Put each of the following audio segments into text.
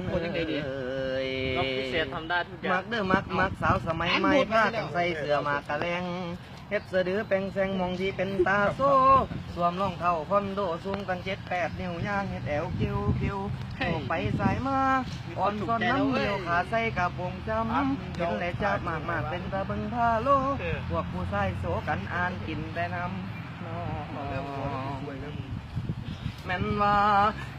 นคนยังไงดีเอ้ยน้องพิเศษทำได้ทุกอย่ามักเด้อมักมักสาวสมัยใหม่ผ้ากันใส่เสื้อมากกะแรงเฮ็ดเสะดือแปลงแซงมองที่เป็นตาโซสวมรองเท้าคอนโดสูงกันเจ็ดแปดนิ้วย่างเฮ็ดแอวคิวคิวโยกไปสายมาอ่อนซ้อนน้ำเดียวขาใส่กับวงจำเห็นแหลจับมากมากเป็นตาเบิงพาโลพวกผู้ชายโสกันอ่านกินแต่น้ำ แม่นว่า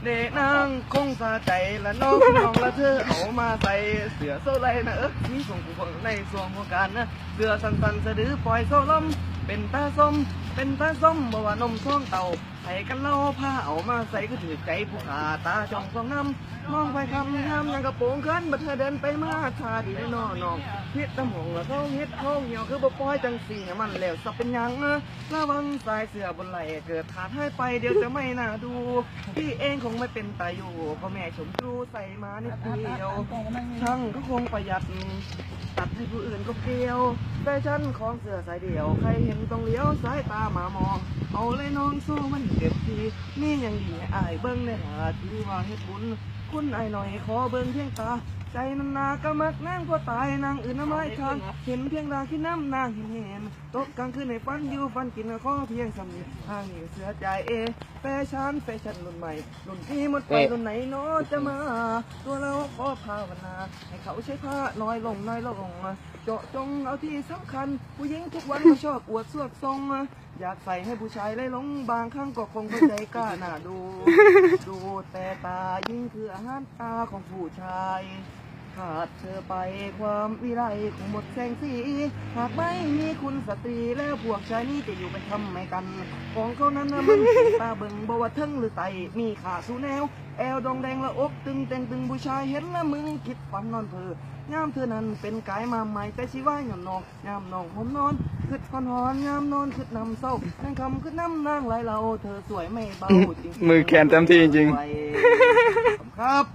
เด็กนางคงสาใจละน้องน้องละเธอเอามาใส่เสือโซไลนะเออมีส่งกูฟังในส่วงของการนะเสือสันสันๆสะดือปล่อยโซลมเป็นตาส้มเป็นตาส้มบ่ว่านมท้องเต่า ส่กันเล่าผ้าเอามาใส่ก็ถือใจผู้ขาตาจ้องสองน้ำมองไปคำงามยังกระโปรงขึ้นบัดเธอเดินไปมาชาดีนอน้องเฮ็ดตะหงแล้วเขาเฮ็ดเขาเหี่ยวคือบ่ปล่อยจังสี่ให้มันแล้วสับเป็นยังนะระวังสายเสือบนไหลเกิดขาดให้ไปเดี๋ยวจะไม่น่าดูพี่เองคงไม่เป็นตาอยู่พราะแม่ชมตรูใส่มานิดเดียวช่างก็คงประหยัดตัดให้ผู้อื่นก็เกลียวแฟชั่นของเสื้อสายเดี่ยว ใครเห็นต้องเลี้ยวสายตามามอง เอาเลยน้องสู้มันเก็บทีนี่ยังดีให้อายเบิ้งในหาถือว่าเฮ็ดบุญ คุณไอายหน่อยขอเบิ้งเพียงตา ใจนันนากะมักนางพอตายนางอื่นน้ำไม้ทางเห็นเพียงดาขี้น้ำนางเห็นเห็นตกกลางคืนในฟันอยู่ฟันกินข้อเพียงสำนีทางนี้เสือใจเองแฟชั่นแฟชั่นรุ่นใหม่รุ่นที่หมดไปรุ่นไหนเนาะจะมา ตัวเราขอภาวนาให้เขาใช้ผ้าน้อยลงน้อยลงเจาะจงเอาที่สำคัญ ผู้หญิงทุกวันก็ชอบอวดสวดทรง อยากใส่ให้ผู้ชายเลยหลงบางครั้งก็คงเข้าใจกล้าหน้าดู ดูแต่ตายิ่งคืออาหารตาของผู้ชาย ขาดเธอไปความวิไลคงหมดแสงสี หากไม่มีคุณสตรีแล้วพวกชายนี้จะอยู่ไปทำไมกัน ของเขานั้นนะมันเป็นตาเบิ่งบว่าเทิงหรือไตมีขาสูแนว แอวดองแดงละอกตึงเต็งตึงผู้ชายเห็นแล้วมึงคิดฝันนอนเพอยามเธอนั้นเป็นกายมาใหม่แต่ชีว่าหย่อนนองยามนองผมนอนคืดคอนหอนยามนอนคืดนำเศร้านั่งคำคืดน้ำนางไหลเรา เธอสวยไม่เบาจริงๆมือแขนเต็มที่จริงๆครับ